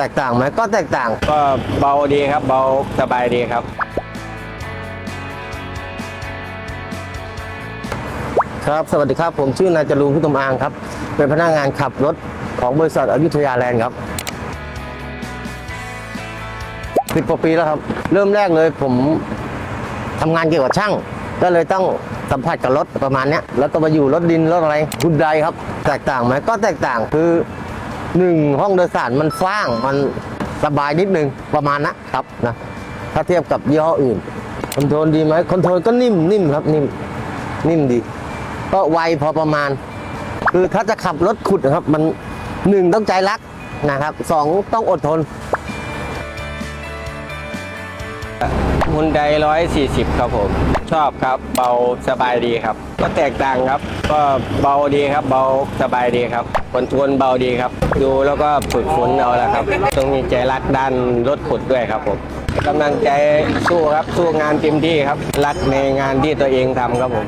แตกต่างไหมก็แตกต่าง ก็เบาดีครับ เบาสบายดีครับ ครับ สวัสดีครับ ผมชื่อนายจรูนพุทธมอางครับ เป็นพนักงานขับรถของบริษัทอยุธยาแลนด์ครับสิบกว่าปีแล้วครับ เริ่มแรกเลยผมทำงานเกี่ยวกับช่าง ก็เลยต้องสัมผัสกับรถประมาณเนี้ย แล้วก็มาอยู่รถดินรถอะไรทุนใดครับ แตกต่างไหมก็แตกต่างคือ หนึ่งห้องโดยสารมันฟ้างมันสบายนิดนึงประมาณนะครับนะถ้าเทียบกับยี่ห้ออื่นคอนโทรลดีไหมคอนโทรลก็นิ่มนิ่มครับนิ่มนิ่มดี ก็ไวพอประมาณ คือถ้าจะขับรถขุดนะครับ มันหนึ่งต้องใจรักนะครับสองต้องอดทน ฮุนไดร้อยสี่สิบครับผม ชอบครับ เบาสบายดีครับ ก็แตกต่างครับ ก็เบาดีครับ เบาสบายดีครับคอนโทรลเบาดีครับ ดูแล้วก็ฝึกฝนเอาละครับ ต้องมีใจรักด้านรถขุดด้วยครับผมกำลังใจสู้ครับ สู้งานเต็มที่ครับ รักในงานที่ตัวเองทำครับผม